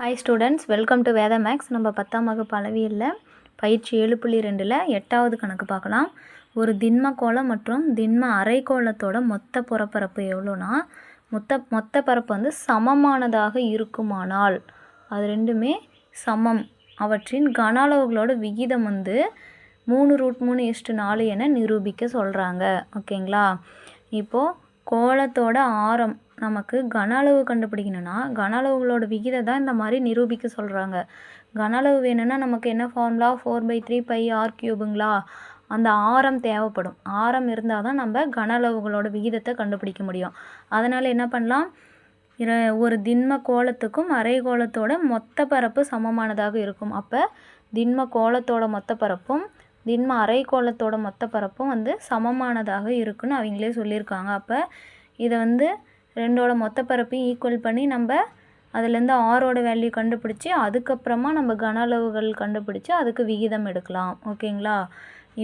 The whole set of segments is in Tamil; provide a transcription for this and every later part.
Hi students welcome to Veda maths நம்ம பத்தாம் வகுப்பு அளவியலில் பயிற்சி ஏழு புள்ளி ரெண்டில் எட்டாவது கணக்கு பார்க்கலாம். ஒரு திண்ம கோளம் மற்றும் திண்ம அரைக்கோளத்தோட மொத்த புறப்பரப்பு எவ்வளோனா மொத்த மொத்த பரப்பு வந்து சமமானதாக இருக்குமானால் அது ரெண்டுமே சமம். அவற்றின் கன அளவுகளோட விகிதம் வந்து மூணு ரூட் மூணு இஷ்டு நாலு என நிரூபிக்க சொல்கிறாங்க ஓகேங்களா? இப்போது கோளத்தோட ஆரம் நமக்கு கன அளவு கண்டுபிடிக்கணும்னா கன அளவுகளோட விகிதம் தான் இந்த மாதிரி நிரூபிக்க சொல்கிறாங்க கன அளவு வேணும்னா நமக்கு என்ன formula four by three pi r கியூபுங்களா அந்த ஆரம் தேவைப்படும். ஆரம் இருந்தால் தான் நம்ம கன அளவுகளோட விகிதத்தை கண்டுபிடிக்க முடியும். அதனால் என்ன பண்ணலாம்? ஒரு திண்ம கோலத்துக்கும் அரைகோளத்தோட மொத்த பரப்பு சமமானதாக இருக்கும். அப்போ திண்ம கோலத்தோட மொத்த பரப்பும் திண்ம அரைக்கோளத்தோட மொத்த பரப்பும் வந்து சமமானதாக இருக்குன்னு அவங்களே சொல்லியிருக்காங்க. அப்போ இதை வந்து ரெண்டோட மொத்த பரப்பையும் ஈக்குவல் பண்ணி நம்ம அதுலேருந்து ஆரோட வேல்யூ கண்டுபிடிச்சி அதுக்கப்புறமா நம்ம கன அளவுகள் கண்டுபிடிச்சி அதுக்கு விகிதம் எடுக்கலாம். ஓகேங்களா?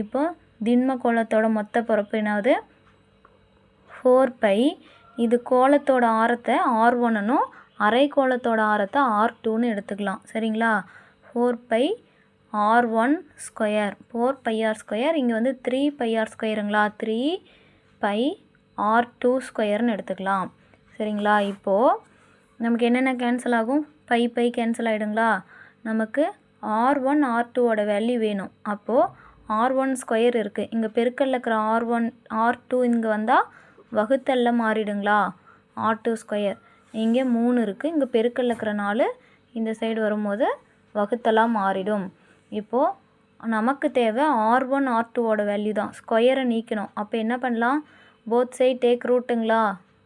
இப்போ திண்ம கோலத்தோட மொத்த பரப்பு என்னாவது ஃபோர் பை இது கோலத்தோட ஆரத்தை ஆர் ஒன்னும் அரை கோலத்தோட ஆரத்தை ஆர் டூன்னு எடுத்துக்கலாம். சரிங்களா? Four pi r one square four pi r square இங்கே வந்து த்ரீ பை ஆர் ஸ்கொயருங்களா த்ரீ பை ஆர் டூ ஸ்கொயர்னு எடுத்துக்கலாம். சரிங்களா? இப்போது நமக்கு என்னென்ன கேன்சல் ஆகும்? பை பை கேன்சல் ஆகிடுங்களா நமக்கு ஆர் ஒன் ஆர் டூவோட வேல்யூ வேணும். அப்போது ஆர் ஒன் ஸ்கொயர் இருக்குது இங்கே பெருக்கல்ல இருக்கிற ஆர் ஒன் ஆர் டூ இங்கே வந்தால் வகுத்தல்ல மாறிடுங்களா? ஆர் டூ ஸ்கொயர் இங்கே மூணு இருக்குது இங்கே பெருக்கல்ல இருக்கிற நாலு இந்த சைடு வரும்போது வகுத்தலாக மாறிடும். இப்போது நமக்கு தேவை ஆர் ஒன் ஆர் டூவோட வேல்யூ தான். ஸ்கொயரை நீக்கணும். அப்போ என்ன பண்ணலாம்? போத் சைட் டேக் ரூட்டுங்களா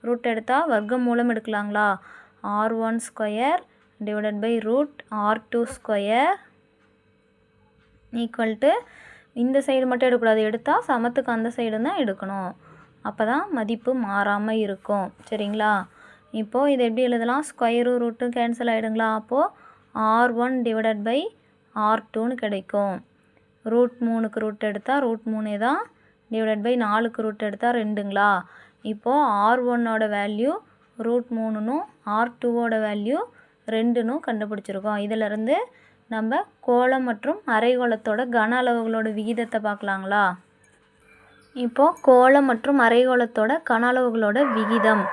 ரூட் எடுத்தால் வர்க்கம் மூலம் எடுக்கலாங்களா? R one square divided by root r two square equal to இந்த சைடு மட்டும் எடுக்கக்கூடாது. எடுத்தால் சமத்துக்கு அந்த சைடு தான் எடுக்கணும். அப்போ தான் மதிப்பு மாறாமல் இருக்கும். சரிங்களா? இப்போது இது எப்படி எழுதலாம்? ஸ்கொயரும் ரூட்டும் கேன்சல் ஆகிடுங்களா அப்போது r one divided by r டூன்னு கிடைக்கும். ரூட் மூணுக்கு ரூட் எடுத்தால் ரூட் மூணே தான் டிவைடட் பை நாலுக்கு ரூட் எடுத்தால் ரெண்டுங்களா? இப்போது ஆர் ஒன்னோட வேல்யூ ரூட் மூணுனும் ஆர் டூவோட வேல்யூ ரெண்டுனும் கண்டுபிடிச்சிருக்கோம். இதிலிருந்து நம்ம கோளம் மற்றும் அரைகோளத்தோட கன அளவுகளோட விகிதத்தை பார்க்கலாங்களா? இப்போது கோளம் மற்றும் அரைகோளத்தோட கன அளவுகளோட விகிதம்.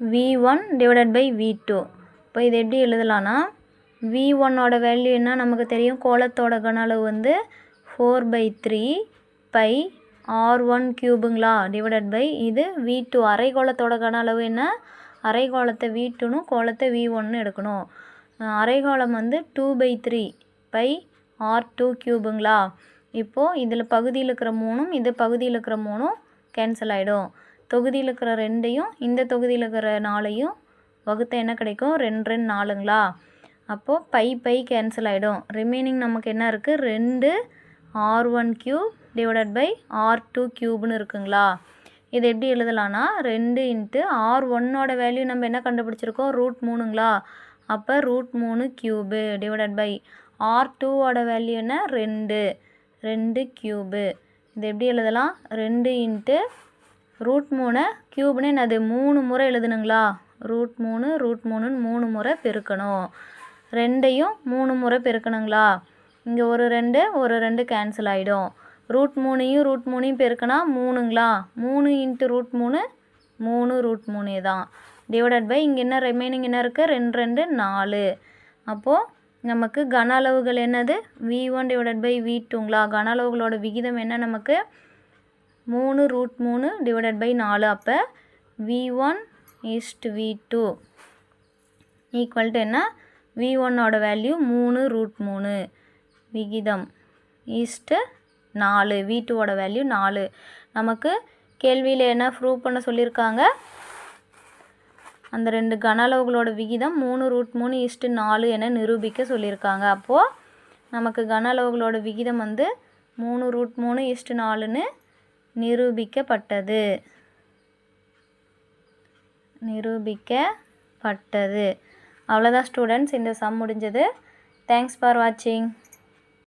V one divided by v two இப்போ இது எப்படி எழுதலாம்னா வி ஒன்னோட வேல்யூ என்ன? நமக்கு தெரியும். கோலத்தோட கன அளவு வந்து four by three pi r one க்யூபுங்களா? Divided by இது வி டூ அரைகோளத்தோட கன அளவு என்ன? அரைகோளத்தை வி டூனும் கோலத்தை வி ஒன்னு எடுக்கணும். அரைகோளம் வந்து two by three pi r two க்யூபுங்களா? இப்போது இதில் பகுதியில் இருக்கிற மூணும் இது பகுதியில் இருக்கிற மூணும் கேன்சல் ஆகிடும் தொகுதியில் இருக்கிற ரெண்டையும் இந்த தொகுதியில் இருக்கிற நாளையும் வகுத்த என்ன கிடைக்கும்? ரெண்டு ரெண்டு நாலுங்களா? அப்போது பை பை கேன்சல் ஆகிடும் ரிமைனிங் நமக்கு என்ன இருக்குது ரெண்டு r one cube divided by r two க்யூப்னு இருக்குங்களா? இது எப்படி எழுதலான்னா ரெண்டு இன்ட்டு ஆர் ஒன்னோட வேல்யூ நம்ம என்ன கண்டுபிடிச்சிருக்கோம்? ரூட் மூணுங்களா? அப்போ ரூட் மூணு க்யூபு டிவைடட் பை ஆர் டூவோட வேல்யூ என்ன? ரெண்டு. ரெண்டு க்யூபு இது எப்படி எழுதலாம்? ரெண்டு இன்ட்டு ரூட் மூணு க்யூப்னு என்னது? மூணு முறை எழுதணுங்களா? ரூட் மூணு ரூட் மூணுன்னு மூணு முறை பெருக்கணும். ரெண்டையும் மூணு முறை பெருக்கணுங்களா? இங்கே ஒரு ரெண்டு ஒரு ரெண்டு கேன்சல் ஆகிடும் ரூட் மூணையும் ரூட் மூணையும் பெருக்கினா மூணுங்களா? மூணு இன்ட்டு ரூட் மூணு மூணு ரூட் மூணே தான். டிவைடட் பை இங்கே என்ன ரிமைனிங் என்ன இருக்குது ரெண்டு ரெண்டு நாலு. அப்போது நமக்கு கன அளவுகள் என்னது? V one divided by v டூங்களா கன அளவுகளோட விகிதம் என்ன நமக்கு? மூணு ரூட் மூணு டிவைடட் பை நாலு. அப்போ v one is to v two equal to என்ன? வி ஒன்னோட வேல்யூ மூணு ரூட் மூணு. விகிதம். ஈஸ்ட்டு நாலு வி டூவோட வேல்யூ நாலு. நமக்கு கேள்வியில் என்ன ப்ரூவ் பண்ண சொல்லியிருக்காங்க அந்த ரெண்டு கன அளவுகளோட விகிதம் மூணு ரூட் மூணு ஈஸ்ட்டு நாலு என நிரூபிக்க சொல்லியிருக்காங்க அப்போது நமக்கு கன அளவுகளோட விகிதம் வந்து மூணு ரூட் மூணு ஈஸ்ட்டு நாலுன்னு நிரூபிக்கப்பட்டது. நிரூபிக்கப்பட்டது. அவ்வளோதான் ஸ்டூடெண்ட்ஸ் இந்த சம் முடிஞ்சது. தேங்க்ஸ் ஃபார் வாட்சிங்